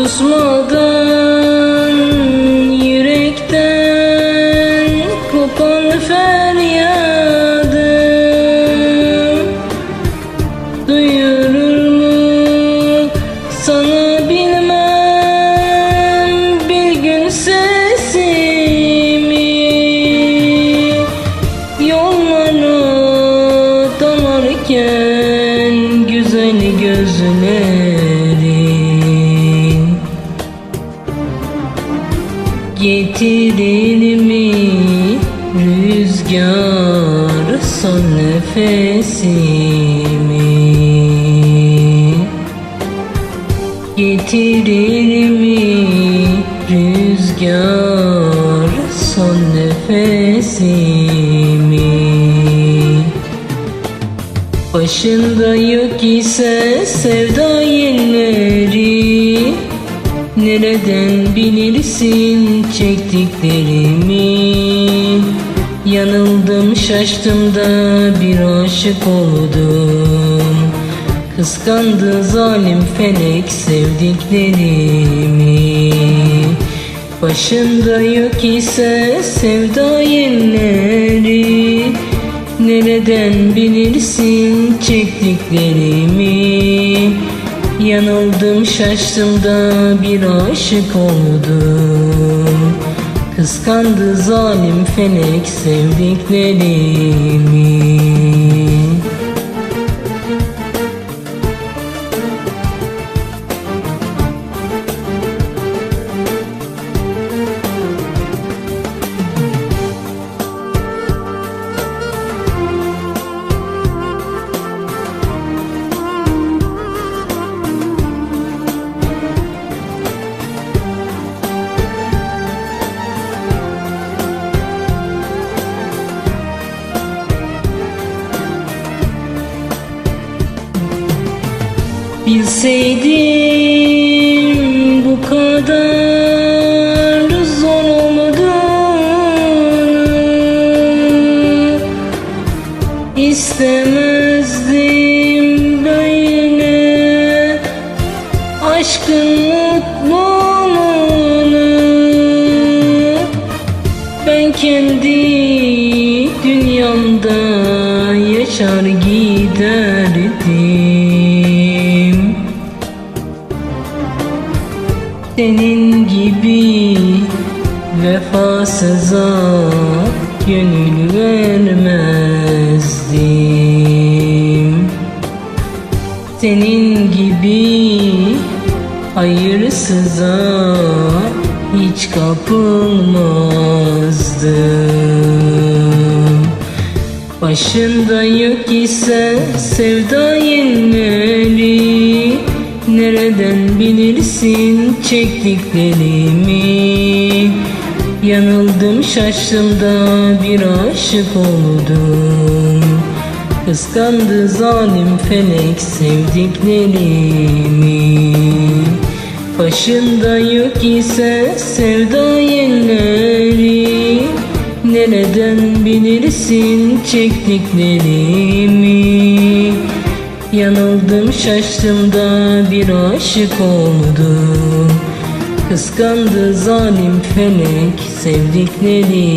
Susmadan Getirir mi rüzgar son nefesimi Getirir mi rüzgar son nefesimi Başında yok ise sevda yelleri Nereden bilirsin çektiklerimi? Yanıldım şaştım da bir aşık oldum. Kıskandı zalim felek sevdiklerimi. Başında yok ise sevda yelleri Nereden bilirsin çektiklerimi Yanıldım şaştım da bir aşık oldum. Kıskandı zalim felek sevdiklerimi Bilseydim bu kadar zor olmadığını istemezdim böyle aşkın mutluluğunu ben kendi dünyamda yaşar giderdim Senin gibi vefasıza gönül vermezdim. Senin gibi hayırsıza hiç kapılmazdım. Başında yok ise sevda yenmeli Nereden bilirsin çektiklerimi? Yanıldım şaştım da bir aşık oldum. Kıskandı zalim felek sevdiklerimi. Başında yok ise sevda yelleri Nereden bilirsin çektiklerimi Yanıldım şaştım da bir aşık oldum. Kıskandı zalim felek sevdiklerimi